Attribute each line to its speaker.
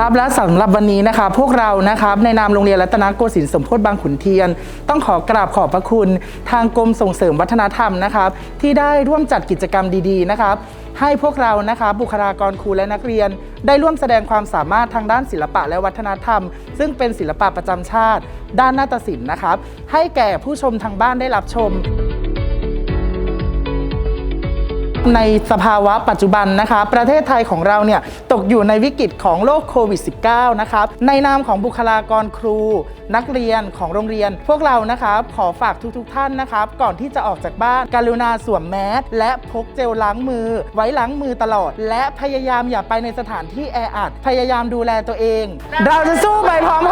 Speaker 1: ครับและสำหรับวันนี้นะครับพวกเรานะครับในนามโรงเรียนรัตนโกสินทร์สมโพธิบางขุนเทียน ต้องขอกราบขอบพระคุณทางกรมส่งเสริมวัฒนธรรมนะครับ ที่ได้ร่วมจัดกิจกรรมดีๆนะครับ ให้พวกเรานะครับบุคลากรครูและนักเรียน ได้ร่วมแสดงความสามารถทางด้านศิลปะและวัฒนธรรม ซึ่งเป็นศิลปะประจำชาติ ด้านนาฏศิลป์นะครับ ให้แก่ผู้ชมทางบ้านได้รับชม ในสภาวะปัจจุบันนะคะ ประเทศไทยของเราเนี่ยตกอยู่ในวิกฤตของโรคโควิด -19 นะครับในนามของบุคลากรครู นักเรียนของโรงเรียน พวกเรานะครับขอฝากทุกๆทท่านนะครับก่อนที่จะออกจากบ้านการุณาสวมแมสและพกเจลล้างมือ ไว้ล้างมือตลอด และพยายามอย่าไปในสถานที่แออัดพยายามดูแลตัวเอง เราจะสู้ไปพร้อม